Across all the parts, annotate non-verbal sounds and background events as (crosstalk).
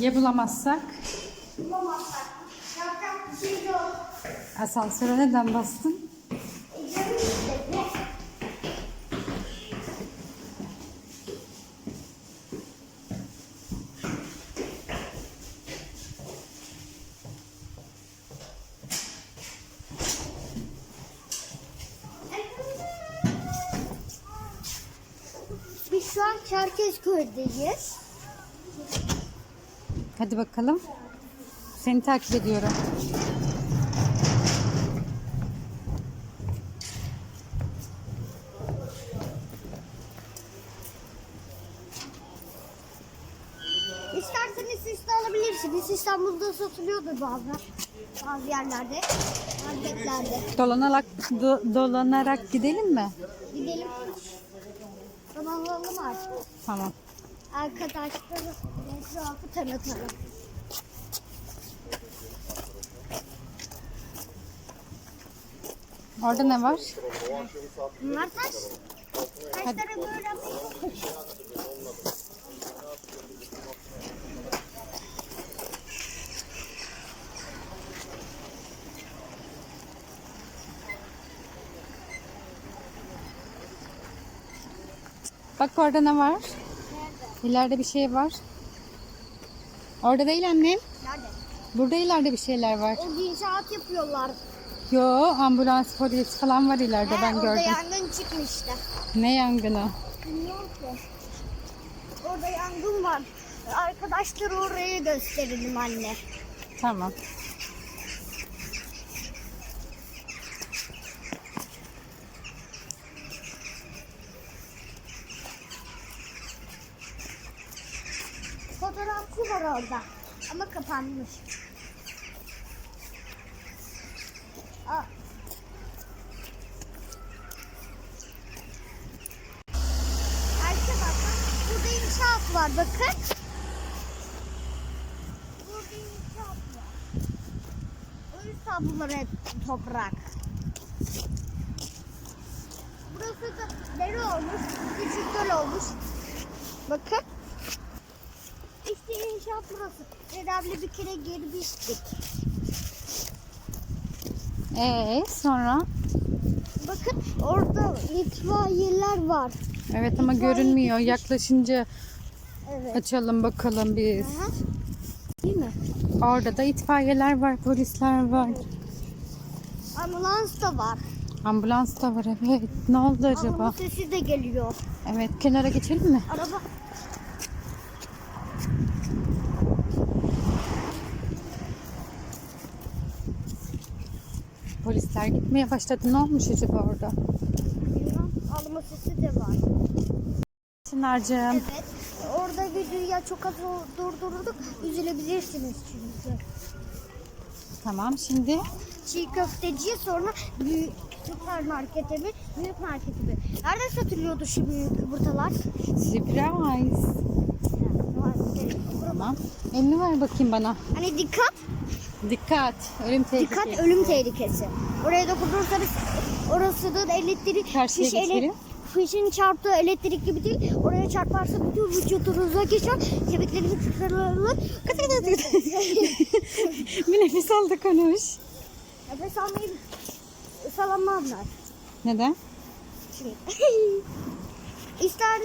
Ya bulamazsak? Bulamazsak. Yapacak bir şey yok. Asansöre neden bastın? E, canım istedi. Biz şu an Çerkezköy'deyiz. Hadi bakalım. Seni takip ediyorum. İsterseniz siz de alabilirsiniz. İstanbul'da satılıyordur bazen. Bazı yerlerde. Marketlerde. Dolanarak do- dolanarak gidelim mi? Gidelim. Tamam alalım artık. Tamam. Arkadaşlara etrafı tanıtalım. Orada ne var? Bunlar taş. Taşları böyle Bak orada ne var? İleride bir şey var. Orada değil annem. Nerede? Burada ileride bir şeyler var. O inşaat yapıyorlar. Yo ambulans polis falan var ileride He, ben orada gördüm. yangın çıkmıştı. Ne yangını? Bilmiyorum ki. Orada yangın var. Arkadaşlar oraya gösterelim anne. Tamam. Fotoğrafçı var orada. Ama kapanmış. Aa. Burada inşaat var bakın. Burada inşaat var. O yüzden hep toprak. Burası da dere olmuş. Küçük göl olmuş. Bakın. Burası. Dedemle bir kere girmiştik. Ee sonra? Bakın orada itfaiyeler var. Evet ama İtfaiye görünmüyor. gitmiş. Yaklaşınca Evet. açalım bakalım biz. Aha. Değil mi? Orada da itfaiyeler var, polisler var. Ambulans da var. Ambulans da var evet. Ne oldu acaba? Ambulans sesi de geliyor. Evet kenara geçelim mi? Araba. Polisler gitmeye başladı. Ne olmuş acaba orada? Bilmem. Alma sesi de var. Çınar'cığım. Evet. Orada videoyu çok az durdurduk. Üzülebilirsiniz çünkü. Tamam şimdi Çiğ köfteciye sonra büyük süpermarkete mi, büyük markete mi? Nerede satılıyordu şu büyük yumurtalar? surprise. Tamam. Elini ver bakayım bana. Hani dikkat, Dikkat. Ölüm tehlikesi. dikkat ölüm tehlikesi. Oraya dokunursanız orası da elektrik, Karşıya fiş ele- fişin çarptığı elektrik gibi değil. Oraya çarparsa bütün vücudunuza geçer. Kemikleriniz kırılır. Kıtı kıtı kıtı kıtı. Bir nefes al da konuş. Nefes almayı salamazlar. Neden? Şimdi. (laughs) İster,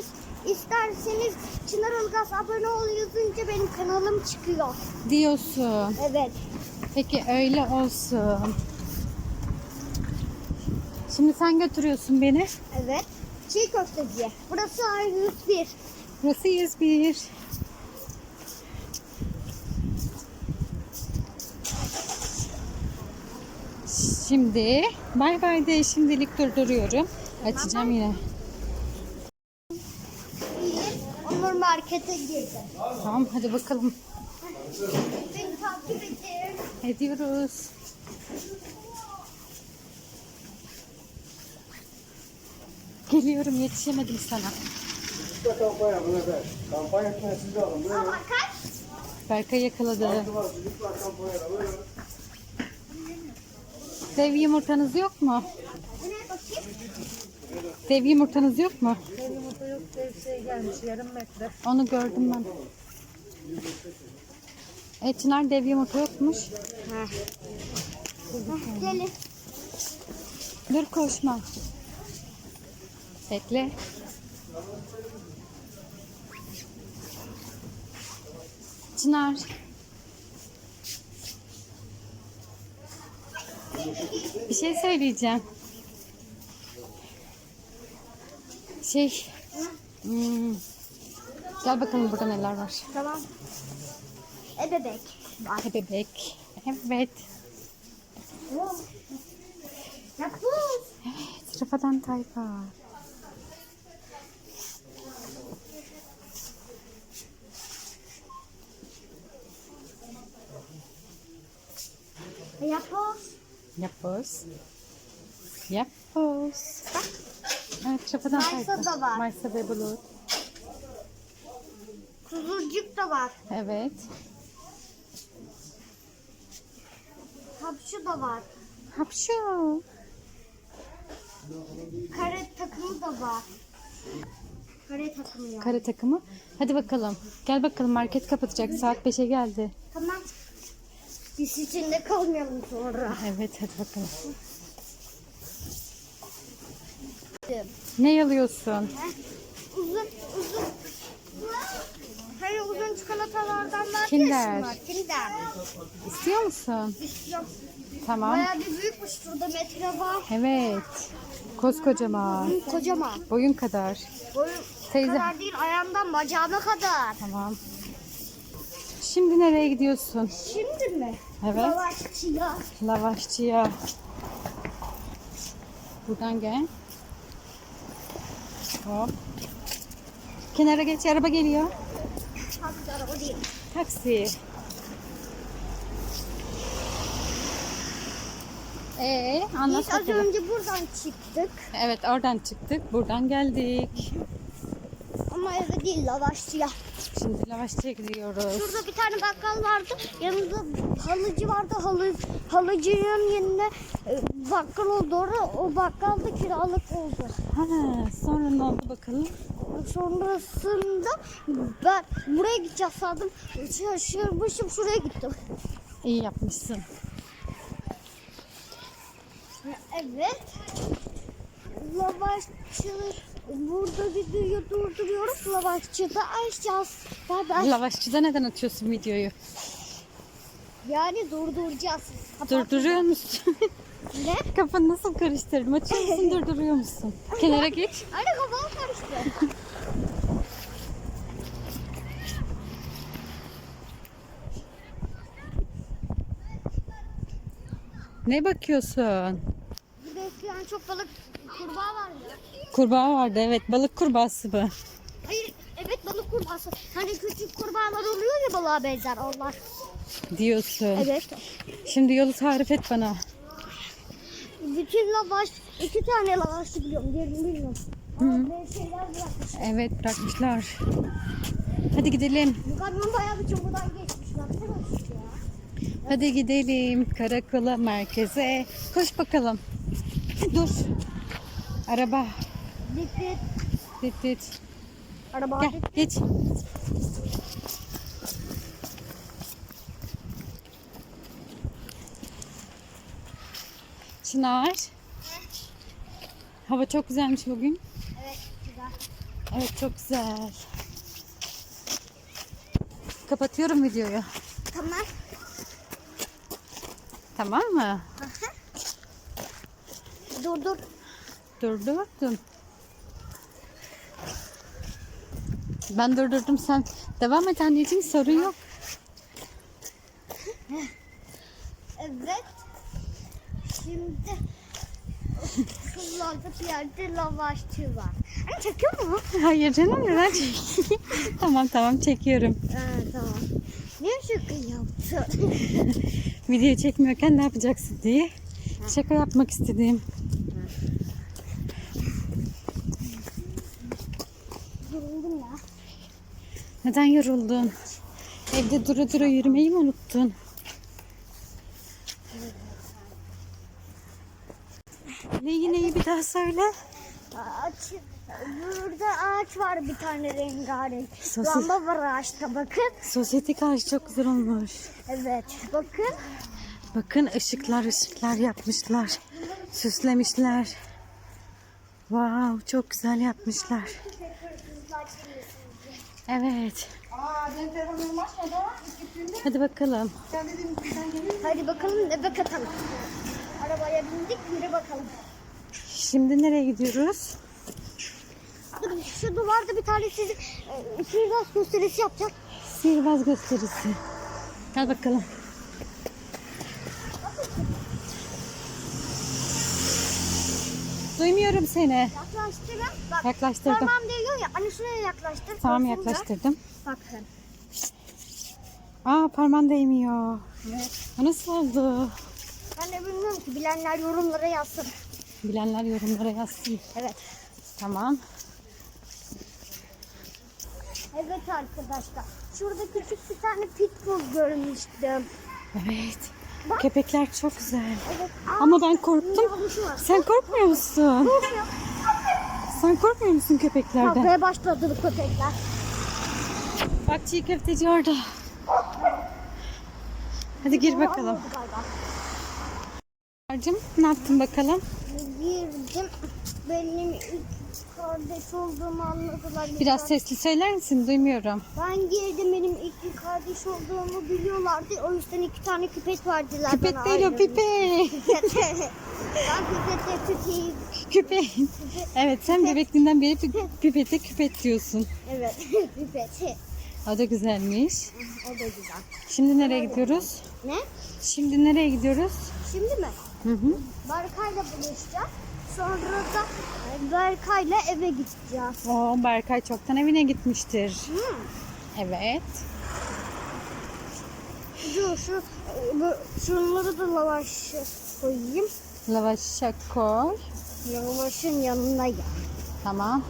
isterseniz Çınar Ilgaz abone ol yazınca benim kanalım çıkıyor. Diyorsun. Evet. Peki öyle olsun. Şimdi sen götürüyorsun beni. Evet. Çiğ köfteciye. Burası A101. Burası 101. Şimdi bay bay de şimdilik durduruyorum. Açacağım yine. Onur markete girdi. Tamam hadi bakalım. Ediyoruz. Geliyorum yetişemedim sana. Lütfen kampanya bu sefer. Kampanya etmeye siz de alın. Ama kaç? Berkay yakaladı. Var, buyurun. Dev yumurtanız yok mu? Dev yumurtanız yok mu? Yumurta yok bir şey gelmiş yarım metre. Onu gördüm ben. Evet Çınar dev yumurta yokmuş. Heh, Gelin. Dur koşma. Bekle. Çınar. Bir şey söyleyeceğim. Şey. hmm, Gel bakalım burada neler var. Tamam. E bebek. Var. Hey bebek. Evet. Yapın. Rafadan tayfa. Yapın. Yapboz. Yapboz. Evet, Rafadan Maysa da var. Maysa ve bulut. Kuzucuk da var. Evet. Hapşu da var. Hapşu. Kare takımı da var. Kare takımı ya. Kare takımı. Hadi bakalım. Gel bakalım market kapatacak. Saat 5'e geldi. Tamam. Biz içinde kalmayalım sonra. Evet hadi bakalım. Ne yalıyorsun? Uzun Hani uzun çikolatalardan var Kinder. şunlar. Kinder. İstiyor musun? İstiyorum. Tamam. Bayağı bir büyükmüş. Şurada metre var. Evet. Koskocaman. Hı, Kocaman. Boyun kadar. Boyu Teyze. kadar değil ayağımdan bacağıma kadar. Tamam. Şimdi nereye gidiyorsun? Şimdi mi? Evet. Lavaşçıya. Lavaşçıya. Buradan gel. Hop. Kenara geç araba geliyor. Taksi araba değil. Taksi. Ee, anlat Biz az bakalım. önce buradan çıktık. Evet oradan çıktık. Buradan geldik. Ama eve değil lavaşçıya. Şimdi lavaşçıya gidiyoruz. Şurada bir tane bakkal vardı. Yanında halıcı vardı. Halı, halıcının yerine e, bakkal oldu. Orada o bakkal da kiralık oldu. Ha, sonra ne oldu bakalım? Sonrasında ben buraya gideceğiz sandım. Şaşırmışım şuraya gittim. İyi yapmışsın. Evet. Lavaşçı burada videoyu durduruyoruz. Lavaşçıda açacağız. Beraber. Lavaşçıda neden atıyorsun videoyu? Yani durduracağız. Durduruyor musun? Ne? (laughs) Kafanı nasıl karıştırdım? Açıyor musun (laughs) durduruyor musun? Kenara geç. Anne Ne bakıyorsun? Burada eskiden çok balık kurbağa vardı. Kurbağa vardı evet. Balık kurbağası bu. Hayır evet balık kurbağası. Hani küçük kurbağalar oluyor ya balığa benzer onlar. Diyorsun. Evet. Şimdi yolu tarif et bana. Bütün lavaş, iki tane lavaş biliyorum. Diğerini bilmiyorum. Şeyler bırakmış. Evet bırakmışlar. Hadi gidelim. Bu kamyon bayağı bir çubuğdan geçmiş. Baksana. Hadi gidelim karakola merkeze. Koş bakalım. Dur. Araba. Dikkat. Dit dit. Araba Gel geç. Çınar. Hava çok güzelmiş bugün. Evet güzel. Evet çok güzel. Kapatıyorum videoyu. Tamam. Tamam mı? Dur dur. Durdurdum. Ben durdurdum sen. Devam et anneciğim sorun yok. Evet. Şimdi şuralarda bir yerde lavaşçı var. Hani çekiyor mu? Hayır canım neden çekeyim? (laughs) tamam tamam çekiyorum. Evet tamam. Niye şaka yaptın? Video çekmiyorken ne yapacaksın diye. Şaka yapmak istedim. Yoruldum ya. Neden yoruldun? Evde dura dura yürümeyi mi unuttun? Neyi neyi bir daha söyle. Açın. Burada ağaç var bir tane rengarenk. Sosis. Lamba var ağaçta bakın. Sosyetik ağacı çok güzel olmuş. Evet bakın. Bakın ışıklar ışıklar yapmışlar. Süslemişler. Wow çok güzel yapmışlar. Evet. Hadi bakalım. Hadi bakalım eve katalım. Arabaya bindik yürü bakalım. Şimdi nereye gidiyoruz? Şu duvarda bir tane sizi e, sihirbaz gösterisi yapacak. Sihirbaz gösterisi. Gel bakalım. Duymuyorum seni. Yaklaştırın. Bak Yaklaştırdım. tamam diyor ya. Hani şuraya yaklaştır. Tamam Korkunca. yaklaştırdım. Bakın. Aa parmağın değmiyor. O nasıl oldu? Ben de bilmiyorum ki bilenler yorumlara yazsın. Bilenler yorumlara yazsın. Evet. Tamam. Evet arkadaşlar. Şurada küçük bir tane pitbull görmüştüm. Evet. Bak. Köpekler çok güzel. Evet. Ama ben korktum. Sen korkmuyor musun? Korkmuyor. Sen korkmuyor musun köpeklerden? Kavgaya başladı köpekler. Bak çiğ köfteci orada. Hadi gir bakalım. Arcım ne yaptın bakalım? Girdim. Benim ilk kardeş olduğumu anladılar. Biraz sesli söyler misin? Duymuyorum. Ben girdim benim ilk kardeş olduğumu biliyorlardı. O yüzden iki tane pipet verdiler Pipet bana. değil o ayrı. pipe. Pipet. (laughs) ben pipete pipeyi. Küpe. Evet sen bebekliğinden beri pi- pipete küpet diyorsun. Evet (laughs) pipeti. O da güzelmiş. O da güzel. Şimdi nereye gidiyoruz? Ne? Şimdi nereye gidiyoruz? Şimdi mi? Hı hı. Berkay'la buluşacağız. Sonra da Berkay'la eve gideceğiz. O Berkay çoktan evine gitmiştir. Hı. Evet. Dur şu, bu- şunları da lavaş koyayım. Lavaşa koy. Lavaşın yanına ya. Tamam.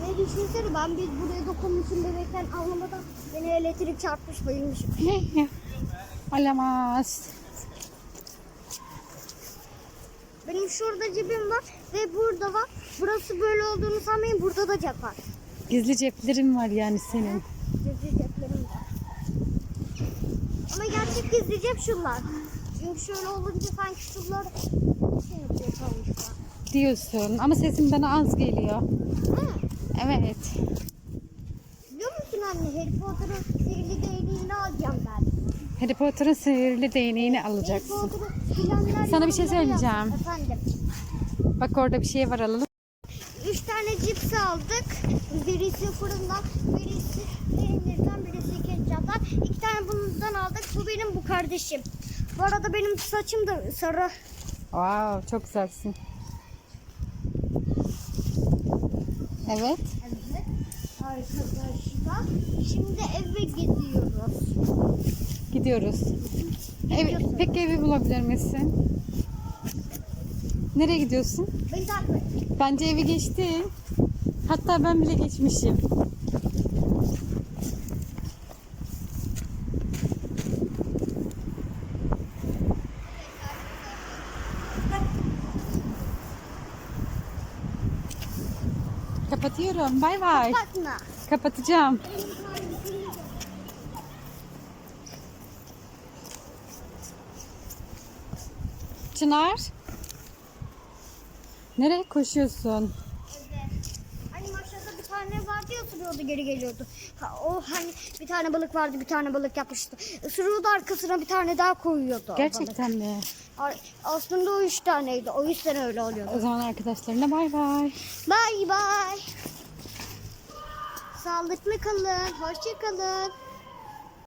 Ne düşünsene ben biz buraya dokunmuşum bebekken anlamadan beni elektrik çarpmış bayılmışım. (laughs) Olamaz. Benim şurada cebim var ve burada var. Burası böyle olduğunu sanmayın burada da cep var. Gizli ceplerin var yani senin. Gizli ceplerim var. Ama gerçek gizli cep şunlar. Çünkü şöyle olunca sanki şunlar şey yapıyor. Diyorsun ama sesin bana az geliyor. Hı. Evet. Biliyor musun anne Harry Potter'ın sihirli değneğini alacağım ben. Harry Potter'ın sihirli değneğini Harry alacaksın. Sana bir şey söyleyeceğim. Efendim. Bak orada bir şey var alalım. Üç tane cips aldık. Birisi fırından, birisi peynirden, birisi ketçaptan. İki tane bundan aldık. Bu benim, bu kardeşim. Bu arada benim saçım da sarı. Wow, çok güzelsin. Evet. Evet. Arkadaşlar. Şimdi eve gidiyoruz. Gidiyoruz. Ev, peki evi bulabilir misin? Nereye gidiyorsun? Beni takip et. Bence evi geçtin. Hatta ben bile geçmişim. Kapatıyorum. Bay bay. Bakma. Kapatacağım. Çınar. Nereye koşuyorsun? Hani aşağıda bir tane vardı ya ısırıyordu geri geliyordu. O hani bir tane balık vardı bir tane balık yapmıştı. Isırıyordu arkasına bir tane daha koyuyordu. Gerçekten mi? balık. Aslında o üç taneydi. O yüzden öyle oluyordu. O zaman arkadaşlarına bay bay. Bay bay. Sağlıklı kalın. Hoşça kalın.